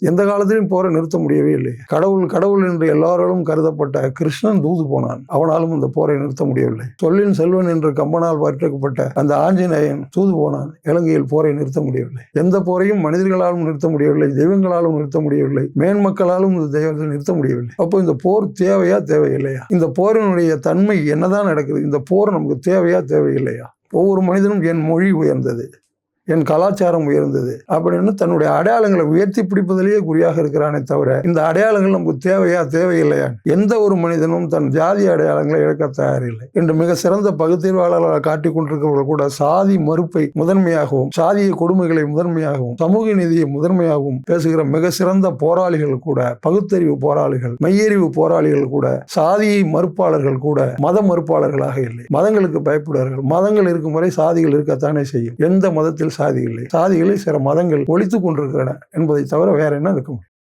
எந்த காலத்திலும் போரை நிறுத்த முடியவே இல்லை கடவுள் கடவுள் என்று எல்லாராலும் கருதப்பட்ட கிருஷ்ணன் தூது போனான். அவனாலும் இந்த போரை நிறுத்த முடியவில்லை. சொல்லின் செல்வன் என்று கம்பனால் வர்க்கப்பட்ட அந்த ஆஞ்சநேயன் தூது போனான். இலங்கையில் போரை நிறுத்த முடியவில்லை. எந்த போரையும் மனிதர்களாலும் நிறுத்த முடியவில்லை. தெய்வங்களாலும் நிறுத்த முடியவில்லை. மேன்மக்களாலும் இந்த தெய்வத்தை நிறுத்த முடியவில்லை. அப்போ இந்த போர் தேவையா தேவையில்லையா? இந்த போரினுடைய தன்மை என்னதான் நடக்குது? இந்த போர் நமக்கு தேவையா தேவையில்லையா? ஒவ்வொரு மனிதனும் என் மொழி உயர்ந்தது. என் கலாச்சாரம் உயர்ந்தது அப்படின்னு தன்னுடைய அடையாளங்களை உயர்த்தி பிடிப்பதிலேயே குறியாக இருக்கிறானே தவிர இந்த அடையாளங்கள் நமக்கு தேவையா தேவையில்லையா? எந்த ஒரு மனிதனும் தன் ஜாதி அடையாளங்களை இழக்க தயாரில்லை. இன்று மிக சிறந்த பகுத்தறிவாளர்களாக காட்டிக் கொண்டிருக்கிறவர்கள் கூட சாதி மறுப்பை முதன்மையாகவும் சாதிய கொடுமைகளை முதன்மையாகவும் சமூக நீதியை முதன்மையாகவும் பேசுகிற மிக சிறந்த போராளிகள் கூட பகுத்தறிவு போராளிகள் மெய்யறிவு போராளிகள் கூட சாதியை மறுப்பாளர்கள் கூட மத மறுப்பாளர்களாக இல்லை. மதங்களுக்கு பயப்படுவார்கள். மதங்கள் இருக்கும் வரை சாதிகள் இருக்கத்தானே செய்யும். எந்த மதத்தில் சாதி இல்லை சாதிகளை சில மதங்கள் ஒழித்துக் கொண்டிருக்கிறன என்பதை தவிர வேற என்ன இருக்க முடியும்?